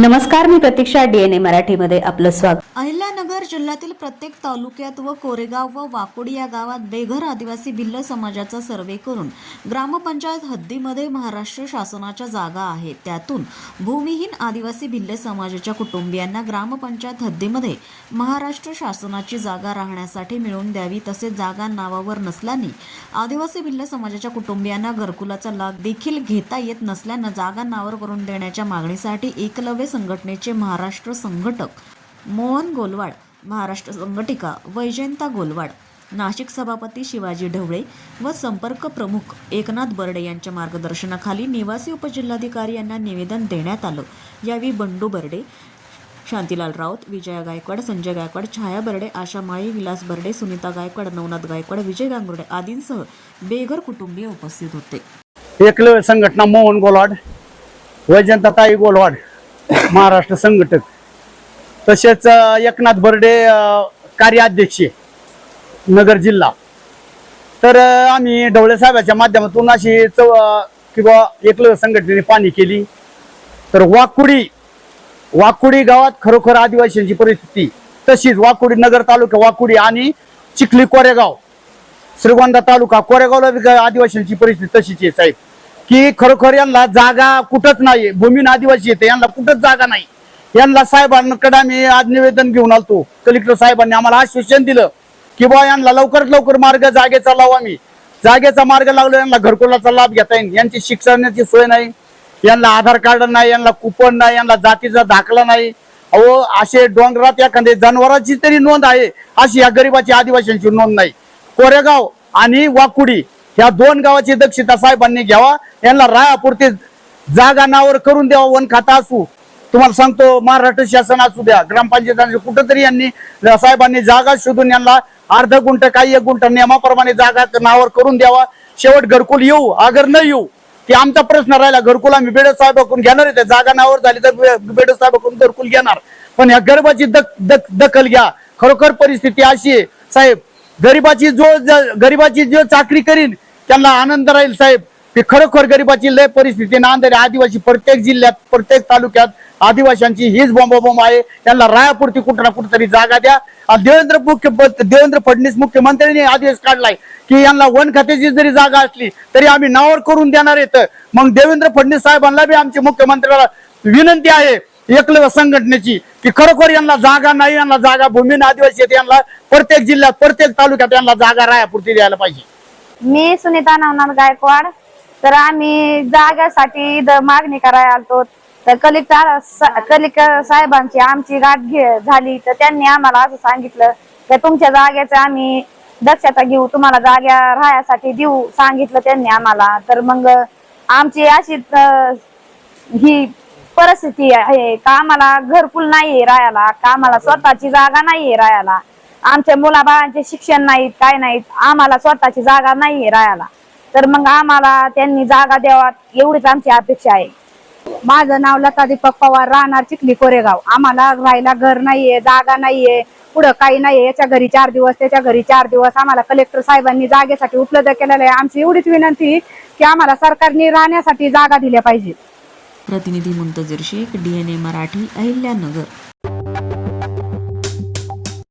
नमस्कार मी प्रतीक्षा डीएनए मराठीमध्ये आपलं स्वागत. अहिल्यानगर जिल्ह्यातील प्रत्येक तालुक्यात व कोरेगाव व वाकोडी या गावात बेघर आदिवासी भिल्ल समाजाचा सर्वे करून ग्रामपंचायत हद्दीमध्ये महाराष्ट्र शासनाच्या जागा आहेत. त्यातून भूमिहीन आदिवासी भिल्ल समाजाच्या कुटुंबियांना ग्रामपंचायत हद्दीमध्ये महाराष्ट्र शासनाची जागा राहण्यासाठी मिळवून द्यावी तसेच जागा नावावर नसल्याने आदिवासी भिल्ल समाजाच्या कुटुंबियांना घरकुलाचा लाभ देखील घेता येत नसल्यानं जागा नावावर करून देण्याच्या मागणीसाठी एकलव्य संघटनेचे महाराष्ट्र संघटक मोहन गोलवाड महाराष्ट्र संघटिका वैजयंता गोलवाड नाशिक सभापती शिवाजी ढवळे व संपर्क प्रमुख एकनाथ बर्डे यांच्या मार्गदर्शनाखाली निवासी उपजिल्हाधिकारी यांना निवेदन देण्यात आलं. यावेळी बंडू बर्डे शांतीलाल राऊत विजया गायकवाड संजय गायकवाड छाया बर्डे आशा माळी विलास बर्डे सुनीता गायकवाड नवनाथ गायकवाड विजय गांगुर्डे आदींसह बेघर कुटुंबीय उपस्थित होते. एकलव्य संघटना मोहन गोलवाड वैजंताताई गोलवाड महाराष्ट्र संघटक. तसेच एकनाथ बर्डे कार्याध्यक्ष नगर जिल्हा. तर आम्ही ढवळे साहेबाच्या माध्यमातून अशी चौ किंवा एकलव्य संघटनेने पाणी केली. तर वाकुडी वाकुडी गावात खरोखर आदिवासींची परिस्थिती तशीच. वाकुडी नगर तालुका वाकुडी आणि चिखली कोरेगाव. श्रीगोंदा तालुका कोरेगावला आदिवासींची परिस्थिती तशीच आहे साहेब. की खरोखर यांना जागा कुठंच नाही भूमीन आदिवासी येते यांना कुठंच जागा नाही. यांना साहेबांकडे आम्ही आज निवेदन घेऊन आलतो. कलेक्टर साहेबांनी आम्हाला आश्वासन दिलं की बा यांना लवकरात लवकर मार्ग जागेचा लावू आम्ही. जागेचा मार्ग लावला यांना घरकुलाचा लाभ घेता येईल. यांची शिक्षणाची सोय नाही. यांना आधार कार्ड नाही यांना कुपन नाही यांना जातीचा दाखला नाही. अहो असे डोंगरात एखाद्या जनावरांची तरी नोंद आहे. अशी या गरिबाची आदिवासींची नोंद नाही. कोरेगाव आणि वाकुडी ह्या दोन गावाची दक्षता साहेबांनी घ्यावा. यांना रायापुरती जागा नावर करून द्यावा वन खाता असू. तुम्हाला सांगतो महाराष्ट्र शासन असू द्या ग्रामपंचायत कुठंतरी यांनी साहेबांनी जागा शोधून यांना अर्ध गुंठ काही एक गुंठ नियमाप्रमाणे जागा नावावर करून द्यावा. शेवट घरकुल येऊ अगर न येऊ. की आमचा प्रश्न राहिला घरकुल आम्ही बेड साहेबाकडून घेणार आहे. त्या जागा नावावर झाली तर बेड साहेबाकडून घरकुल घेणार. पण या गरिबाची दक दक दखल घ्या. खरोखर परिस्थिती अशी आहे. साहेब गरिबाची जो गरीबाची गरिबाची जो चाकरी करीन त्यांना आनंद राहील साहेब. की खरोखर गरिबाची लय परिस्थिती नांदेड आदिवासी प्रत्येक जिल्ह्यात प्रत्येक तालुक्यात आदिवासींची हीच बॉम्ब आहे. त्यांना रायापुरती कुठं ना कुठंतरी जागा द्या. देवेंद्र मुख्य देवेंद्र फडणवीस मुख्यमंत्र्यांनी आदेश काढलाय की यांना वन खात्याची जरी जागा असली तरी आम्ही नावर करून देणार येत मग देवेंद्र फडणवीस साहेबांना बी आमची मुख्यमंत्र्याला विनंती आहे एकलव्य संघटनेची की खरोखर यांना जागा नाही यांना जागा भूमीन आदिवासी आहेत यांना प्रत्येक जिल्ह्यात प्रत्येक तालुक्यात यांना जागा रायापुरती द्यायला पाहिजे. मी सुनीता नवनाथ गायकवाड. तर आम्ही जागेसाठी इथं मागणी करायला आलतो. तर कलेक्टर कलेक्टर साहेबांची आमची गाठ घे झाली. तर त्यांनी आम्हाला असं सांगितलं की तुमच्या जागेचं आम्ही दक्षता घेऊ तुम्हाला जाग्या राहण्यासाठी देऊ सांगितलं त्यांनी आम्हाला. तर मग आमची अशी ही परिस्थिती आहे का? आम्हाला घरकुल नाहीये राहायला. का आम्हाला स्वतःची जागा नाहीये राहायला. आमच्या मुलाबाळांचे शिक्षण नाहीत काय नाहीत आम्हाला स्वतःची जागा नाहीये राहायला. तर मग आम्हाला त्यांनी जागा द्यावा एवढीच आमची अपेक्षा आहे. माझं नाव लता दीपक पवार राहणार चिखली कोरेगाव. आम्हाला राहायला घर नाहीये जागा नाहीये पुढं काही नाहीये. याच्या घरी चार दिवस त्याच्या घरी चार दिवस. आम्हाला कलेक्टर साहेबांनी जागेसाठी उपलब्ध केलेलं आहे. आमची एवढीच विनंती की आम्हाला सरकारने राहण्यासाठी जागा दिल्या पाहिजे. प्रतिनिधी मुंतजीर शेख डीएनए मराठी अहिल्यानगर.